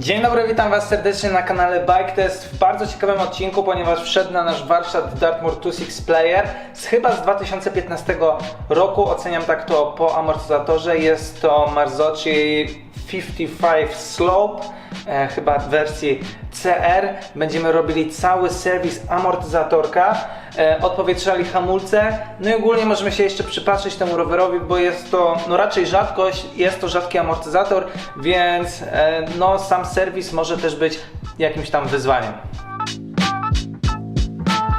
Dzień dobry, witam Was serdecznie na kanale Bike Test w bardzo ciekawym odcinku, ponieważ wszedł na nasz warsztat Dartmoor 26 Player. Z chyba z 2015 roku, oceniam tak to po amortyzatorze, jest to Marzocchi 55 Slope, e, chyba w wersji CR. Będziemy robili cały serwis amortyzatorka, e, odpowietrzali hamulce, no i ogólnie możemy się jeszcze przypatrzeć temu rowerowi, bo jest to no raczej rzadkość, jest to rzadki amortyzator, więc e, no sam serwis może też być jakimś tam wyzwaniem.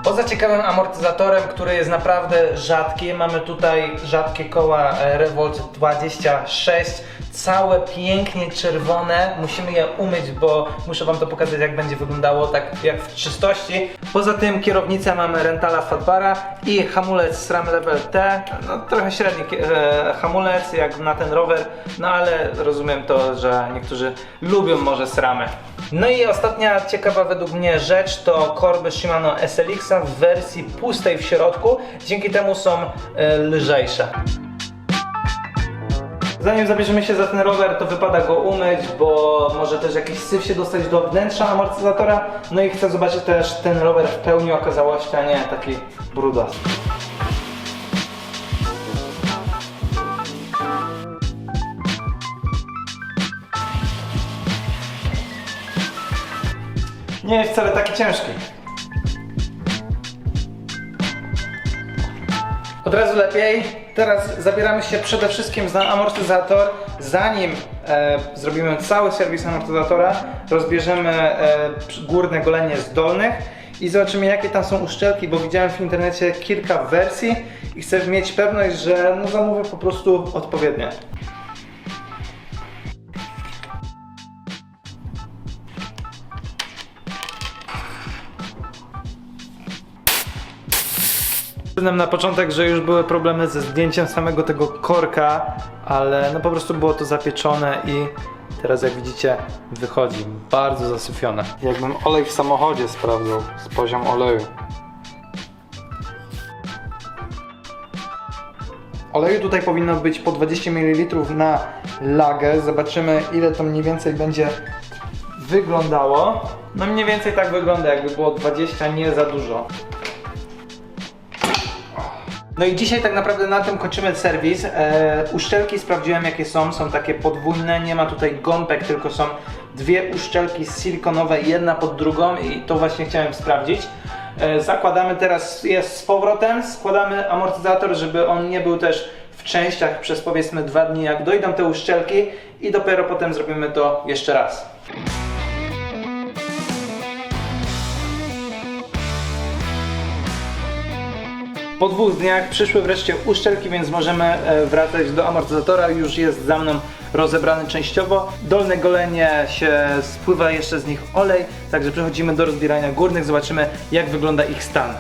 Poza ciekawym amortyzatorem, który jest naprawdę rzadki, mamy tutaj rzadkie koła e, Revolt 26, całe pięknie czerwone. Musimy je umyć, bo muszę Wam to pokazać, jak będzie wyglądało tak jak w czystości. Poza tym kierownicę mamy Rentala Fatbara i hamulec SRAM Level T. No, trochę średni e, hamulec jak na ten rower, no ale rozumiem to, że niektórzy lubią może SRAMy. No i ostatnia ciekawa według mnie rzecz to korby Shimano SLX-a w wersji pustej w środku. Dzięki temu są e, lżejsze. Zanim zabierzemy się za ten rower, to wypada go umyć, bo może też jakiś syf się dostać do wnętrza amortyzatora. No i chcę zobaczyć też ten rower w pełni okazałości, a nie taki brudasty. Nie jest wcale taki ciężki. Od razu lepiej. Teraz zabieramy się przede wszystkim za amortyzator. Zanim e, zrobimy cały serwis amortyzatora, rozbierzemy e, górne golenie z dolnych i zobaczymy jakie tam są uszczelki, bo widziałem w internecie kilka wersji i chcę mieć pewność, że no, zamówię po prostu odpowiednie. Przyznam na początek, że już były problemy ze zdjęciem samego tego korka, ale no po prostu było to zapieczone i teraz jak widzicie wychodzi bardzo zasyfione. Jakbym olej w samochodzie sprawdzał z poziom oleju. Oleju tutaj powinno być po 20 ml na lagę. Zobaczymy ile to mniej więcej będzie wyglądało. No mniej więcej tak wygląda, jakby było 20, nie za dużo. No i dzisiaj tak naprawdę na tym kończymy serwis. E, uszczelki sprawdziłem jakie są, są takie podwójne, nie ma tutaj gąbek, tylko są dwie uszczelki silikonowe, jedna pod drugą i to właśnie chciałem sprawdzić. E, zakładamy teraz jest z powrotem, składamy amortyzator, żeby on nie był też w częściach przez powiedzmy dwa dni, jak dojdą te uszczelki i dopiero potem zrobimy to jeszcze raz. Po dwóch dniach przyszły wreszcie uszczelki, więc możemy e, wracać do amortyzatora. Już jest za mną rozebrany częściowo. Dolne golenie się spływa jeszcze z nich olej, także przechodzimy do rozbierania górnych. Zobaczymy jak wygląda ich stan.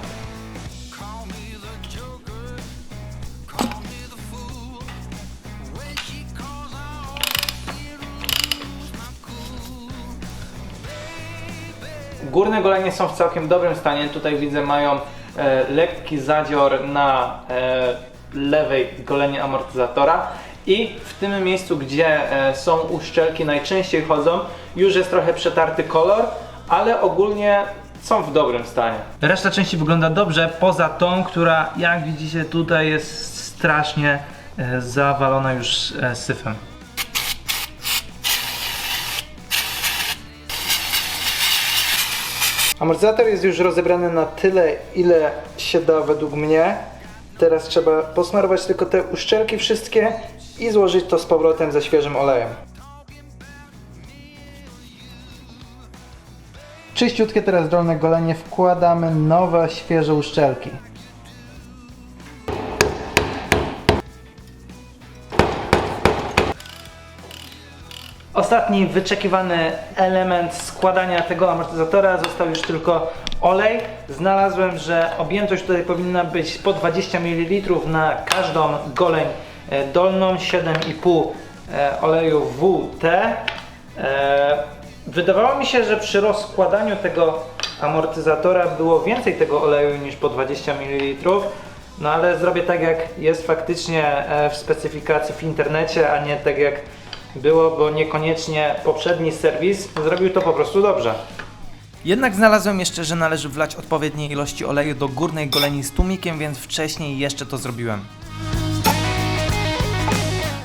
Górne golenie są w całkiem dobrym stanie. Tutaj widzę mają lekki zadzior na e, lewej golenie amortyzatora. I w tym miejscu, gdzie e, są uszczelki najczęściej chodzą, już jest trochę przetarty kolor, ale ogólnie są w dobrym stanie. Reszta części wygląda dobrze, poza tą, która jak widzicie tutaj jest strasznie e, zawalona już e, syfem. Amortyzator jest już rozebrany na tyle, ile się da według mnie. Teraz trzeba posmarować tylko te uszczelki wszystkie i złożyć to z powrotem ze świeżym olejem. Czyściutkie teraz dolne golenie wkładamy nowe, świeże uszczelki. Ostatni wyczekiwany element składania tego amortyzatora został już tylko olej. Znalazłem, że objętość tutaj powinna być po 20 ml na każdą goleń e, dolną, 7,5 e, oleju WT. E, Wydawało mi się, że przy rozkładaniu tego amortyzatora było więcej tego oleju niż po 20 ml. No ale zrobię tak jak jest faktycznie w specyfikacji w internecie, a nie tak jak było, bo niekoniecznie poprzedni serwis zrobił to po prostu dobrze. Jednak znalazłem jeszcze, że należy wlać odpowiednie ilości oleju do górnej goleni z tłumikiem, więc wcześniej jeszcze to zrobiłem.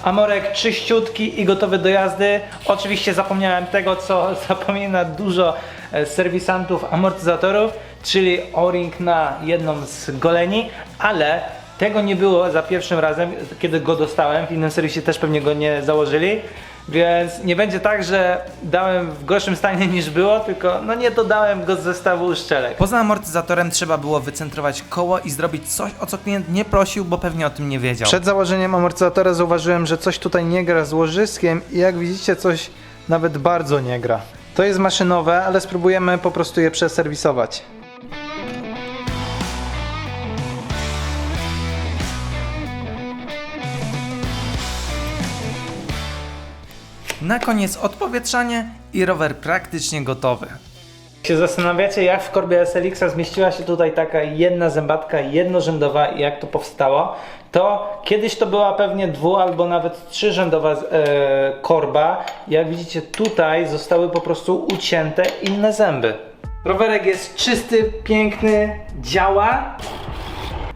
Amorek czyściutki i gotowy do jazdy. Oczywiście zapomniałem tego, co zapomina dużo e, serwisantów amortyzatorów, czyli o-ring na jedną z goleni, ale tego nie było za pierwszym razem, kiedy go dostałem. W innym serwisie też pewnie go nie założyli. Więc nie będzie tak, że dałem w gorszym stanie niż było, tylko no nie dodałem go z zestawu uszczelek. Poza amortyzatorem trzeba było wycentrować koło i zrobić coś, o co klient nie prosił, bo pewnie o tym nie wiedział. Przed założeniem amortyzatora zauważyłem, że coś tutaj nie gra z łożyskiem i jak widzicie coś nawet bardzo nie gra. To jest maszynowe, ale spróbujemy po prostu je przeserwisować. Na koniec odpowietrzanie i rower praktycznie gotowy. Się zastanawiacie, jak w korbie SLX-a zmieściła się tutaj taka jedna zębatka jednorzędowa i jak to powstało? To kiedyś to była pewnie dwu albo nawet trzyrzędowa e, korba. Jak widzicie tutaj zostały po prostu ucięte inne zęby. Rowerek jest czysty, piękny, działa.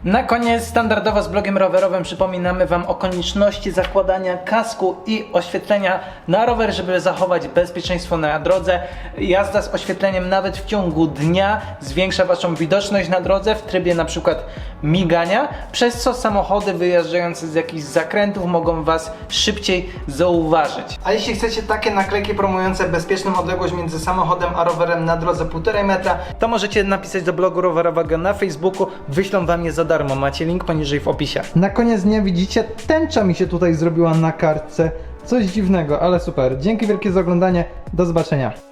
Na koniec standardowo z blogiem rowerowym przypominamy Wam o konieczności zakładania kasku i oświetlenia na rower, żeby zachować bezpieczeństwo na drodze. Jazda z oświetleniem nawet w ciągu dnia zwiększa Waszą widoczność na drodze w trybie na przykład migania, przez co samochody wyjeżdżające z jakichś zakrętów mogą Was szybciej zauważyć. A jeśli chcecie takie naklejki promujące bezpieczną odległość między samochodem a rowerem na drodze 1,5 metra, to możecie napisać do blogu rowerowego na Facebooku, wyślą Wam je za darmo. Macie link poniżej w opisie. Na koniec dnia widzicie, tęcza mi się tutaj zrobiła na kartce. Coś dziwnego, ale super. Dzięki wielkie za oglądanie. Do zobaczenia.